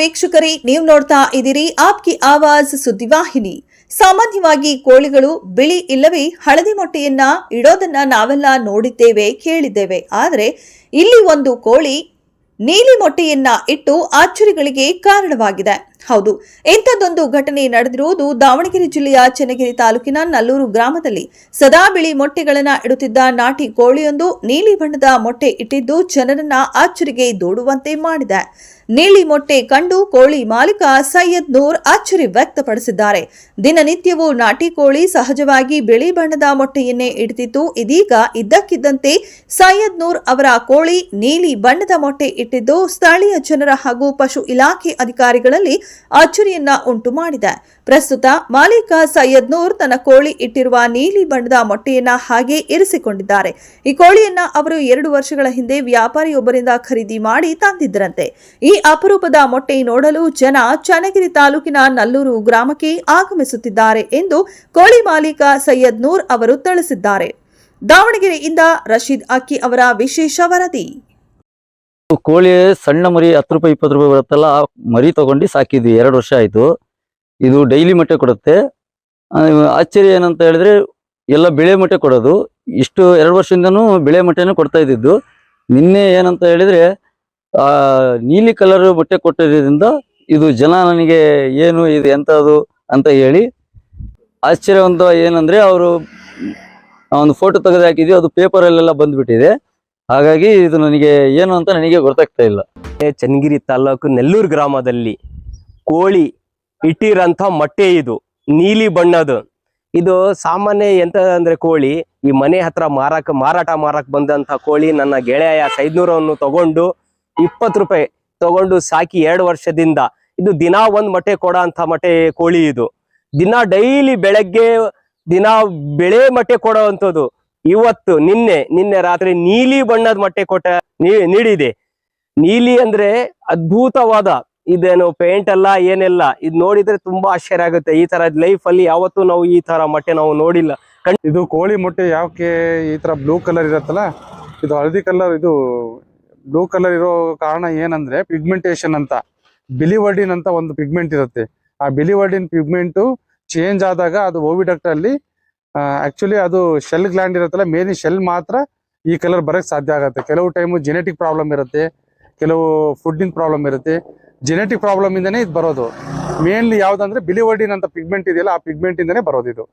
ವೀಕ್ಷಕರೇ, ನೀವು ನೋಡ್ತಾ ಇದ್ದೀರಿ ಆಪ್ಕಿ ಆವಾಜ್ ಸುದ್ದಿವಾಹಿನಿ. ಸಾಮಾನ್ಯವಾಗಿ ಕೋಳಿಗಳು ಬಿಳಿ ಇಲ್ಲವೇ ಹಳದಿ ಮೊಟ್ಟೆಯನ್ನ ಇಡೋದನ್ನ ನಾವೆಲ್ಲ ನೋಡಿದ್ದೇವೆ, ಕೇಳಿದ್ದೇವೆ. ಆದರೆ ಇಲ್ಲಿ ಒಂದು ಕೋಳಿ ನೀಲಿ ಮೊಟ್ಟೆಯನ್ನ ಇಟ್ಟು ಆಚುರಿಗಳಿಗೆ ಕಾರಣವಾಗಿದೆ. ಹೌದು, ಇಂಥದ್ದೊಂದು ಘಟನೆ ನಡೆದಿರುವುದು ದಾವಣಗೆರೆ ಜಿಲ್ಲೆಯ ಚನ್ನಗಿರಿ ತಾಲೂಕಿನ ನಲ್ಲೂರು ಗ್ರಾಮದಲ್ಲಿ. ಸದಾ ಬಿಳಿ ಮೊಟ್ಟೆಗಳನ್ನು ಇಡುತ್ತಿದ್ದ ನಾಟಿ ಕೋಳಿಯೊಂದು ನೀಲಿ ಬಣ್ಣದ ಮೊಟ್ಟೆ ಇಟ್ಟಿದ್ದು ಜನರನ್ನ ಅಚ್ಚರಿಗೆ ದೂಡುವಂತೆ ಮಾಡಿದೆ. ನೀಲಿ ಮೊಟ್ಟೆ ಕಂಡು ಕೋಳಿ ಮಾಲೀಕ ಸೈಯದ್ ನೂರ್ ಅಚ್ಚರಿ ವ್ಯಕ್ತಪಡಿಸಿದ್ದಾರೆ. ದಿನನಿತ್ಯವೂ ನಾಟಿ ಕೋಳಿ ಸಹಜವಾಗಿ ಬಿಳಿ ಬಣ್ಣದ ಮೊಟ್ಟೆಯನ್ನೇ ಇಡ್ತಿತ್ತು. ಇದೀಗ ಇದ್ದಕ್ಕಿದ್ದಂತೆ ಸೈಯದ್ ನೂರ್ ಅವರ ಕೋಳಿ ನೀಲಿ ಬಣ್ಣದ ಮೊಟ್ಟೆ ಇಟ್ಟಿದ್ದು ಸ್ಥಳೀಯ ಜನರ ಹಾಗೂ ಪಶು ಇಲಾಖೆ ಅಧಿಕಾರಿಗಳಲ್ಲಿ ಅಚ್ಚರಿಯನ್ನ ಉಂಟು ಮಾಡಿದೆ. ಪ್ರಸ್ತುತ ಮಾಲೀಕ ಸೈಯದ್ ನೂರ್ ತನ್ನ ಕೋಳಿ ಇಟ್ಟಿರುವ ನೀಲಿ ಬಣ್ಣದ ಮೊಟ್ಟೆಯನ್ನ ಹಾಗೆ ಇರಿಸಿಕೊಂಡಿದ್ದಾರೆ. ಈ ಕೋಳಿಯನ್ನ ಅವರು ಎರಡು ವರ್ಷಗಳ ಹಿಂದೆ ವ್ಯಾಪಾರಿಯೊಬ್ಬರಿಂದ ಖರೀದಿ ಮಾಡಿ ತಂದಿದ್ದರಂತೆ. ಈ ಅಪರೂಪದ ಮೊಟ್ಟೆ ನೋಡಲು ಜನ ಚನ್ನಗಿರಿ ತಾಲೂಕಿನ ನಲ್ಲೂರು ಗ್ರಾಮಕ್ಕೆ ಆಗಮಿಸುತ್ತಿದ್ದಾರೆ ಎಂದು ಕೋಳಿ ಮಾಲೀಕ ಸೈಯದ್ ನೂರ್ ಅವರು ತಿಳಿಸಿದ್ದಾರೆ. ದಾವಣಗೆರೆಯಿಂದ ರಶೀದ್ ಅಕ್ಕಿ ಅವರ ವಿಶೇಷ ವರದಿ. ಕೋಳಿ ಸಣ್ಣ ಮರಿ ಹತ್ತು ರೂಪಾಯಿ, ಇಪ್ಪತ್ತು ರೂಪಾಯಿ ಬರುತ್ತಲ್ಲ, ಆ ಮರಿ ತಗೊಂಡು ಸಾಕಿದ್ವಿ, ಎರಡು ವರ್ಷ ಆಯಿತು. ಇದು ಡೈಲಿ ಮೊಟ್ಟೆ ಕೊಡುತ್ತೆ. ಆಶ್ಚರ್ಯ ಏನಂತ ಹೇಳಿದ್ರೆ, ಎಲ್ಲ ಬಿಳೆ ಮೊಟ್ಟೆ ಕೊಡೋದು. ಇಷ್ಟು ಎರಡು ವರ್ಷದಿಂದನೂ ಬಿಳೆ ಮೊಟ್ಟೆನೂ ಕೊಡ್ತಾ ಇದ್ದಿದ್ದು. ನಿನ್ನೆ ಏನಂತ ಹೇಳಿದ್ರೆ, ಆ, ನೀಲಿ ಕಲರ್ ಮೊಟ್ಟೆ ಕೊಟ್ಟಿರೋದ್ರಿಂದ ಇದು ಜನ ನನಗೆ ಏನು ಇದು ಎಂತದು ಅಂತ ಹೇಳಿ, ಆಶ್ಚರ್ಯವಂತ ಏನಂದ್ರೆ, ಅವರು ಒಂದು ಫೋಟೋ ತೆಗೆದು ಹಾಕಿದ್ವಿ, ಅದು ಪೇಪರಲ್ಲೆಲ್ಲ ಬಂದ್ಬಿಟ್ಟಿದೆ. ಹಾಗಾಗಿ ಇದು ನನಗೆ ಏನು ಅಂತ ನನಗೆ ಗೊತ್ತಾಗ್ತಾ ಇಲ್ಲ. ಚನ್ನಗಿರಿ ತಾಲೂಕು ನೆಲ್ಲೂರು ಗ್ರಾಮದಲ್ಲಿ ಕೋಳಿ ಇಟ್ಟಿರಂತ ಮೊಟ್ಟೆ ಇದು, ನೀಲಿ ಬಣ್ಣದ ಇದು ಸಾಮಾನ್ಯ ಎಂತ ಅಂದ್ರೆ ಕೋಳಿ, ಈ ಮನೆ ಹತ್ರ ಮಾರಾಕ, ಮಾರಾಟ ಮಾರಕ್ ಬಂದಂತ ಕೋಳಿ ನನ್ನ ಗೆಳೆಯ ಐದ್ನೂರವನ್ನು ತಗೊಂಡು ಇಪ್ಪತ್ತು ರೂಪಾಯಿ ತಗೊಂಡು ಸಾಕಿ ಎರಡು ವರ್ಷದಿಂದ. ಇದು ದಿನಾ ಒಂದ್ ಮೊಟ್ಟೆ ಕೊಡೋ ಅಂತ ಮೊಟ್ಟೆ ಕೋಳಿ ಇದು. ದಿನ ಡೈಲಿ ಬೆಳಗ್ಗೆ ದಿನ ಬೆಳೆ ಮೊಟ್ಟೆ ಕೊಡೋ ಅಂಥದ್ದು ಇವತ್ತು ನಿನ್ನೆ ನಿನ್ನೆ ರಾತ್ರಿ ನೀಲಿ ಬಣ್ಣದ ಮೊಟ್ಟೆ ಕೊಟ್ಟ ನೀಡಿದೆ. ನೀಲಿ ಅಂದ್ರೆ ಅದ್ಭುತವಾದ, ಇದೇನು ಪೇಂಟ್ ಅಲ್ಲ, ಏನೆಲ್ಲ. ಇದು ನೋಡಿದ್ರೆ ತುಂಬಾ ಆಶ್ಚರ್ಯ ಆಗುತ್ತೆ. ಈ ತರ ಲೈಫ್ ಅಲ್ಲಿ ಯಾವತ್ತೂ ನಾವು ಈ ತರ ಮೊಟ್ಟೆ ನಾವು ನೋಡಿಲ್ಲ. ಇದು ಕೋಳಿ ಮೊಟ್ಟೆ ಯಾಕೆ ಈ ತರ ಬ್ಲೂ ಕಲರ್ ಇರತ್ತಲ್ಲ? ಇದು ಹಳದಿ ಕಲರ್ ಇದು ಬ್ಲೂ ಕಲರ್ ಇರೋ ಕಾರಣ ಏನಂದ್ರೆ ಪಿಗ್ಮೆಂಟೇಶನ್ ಅಂತ. ಬಿಲಿವರ್ಡಿನ್ ಅಂತ ಒಂದು ಪಿಗ್ಮೆಂಟ್ ಇರುತ್ತೆ. ಆ ಬಿಲಿವರ್ಡಿನ್ ಪಿಗ್ಮೆಂಟ್ ಚೇಂಜ್ ಆದಾಗ ಅದು ಓವಿಡಕ್ಟ್ ಅಲ್ಲಿ ಆಕ್ಚುಲಿ ಅದು ಶೆಲ್ ಗ್ಲ್ಯಾಂಡ್ ಇರುತ್ತಲ್ಲ ಮೇಲಿನ ಶೆಲ್ ಮಾತ್ರ ಈ ಕಲರ್ ಬರಕ್ ಸಾಧ್ಯ ಆಗುತ್ತೆ. ಕೆಲವು ಟೈಮು ಜೆನೆಟಿಕ್ ಪ್ರಾಬ್ಲಮ್ ಇರುತ್ತೆ, ಕೆಲವು ಫುಡ್ಡಿನ ಪ್ರಾಬ್ಲಮ್ ಇರುತ್ತೆ. ಜೆನೆಟಿಕ್ ಪ್ರಾಬ್ಲಮ್ ಇಂದನೇ ಇದು ಬರೋದು. ಮೇನ್ಲಿ ಯಾವ್ದಂದ್ರೆ ಬಿಲಿವರ್ಡಿನ್ ಅಂತ ಪಿಗ್ಮೆಂಟ್ ಇದೆಯಲ್ಲ, ಆ ಪಿಗ್ಮೆಂಟ್ ಇಂದನೇ ಬರೋದು ಇದು.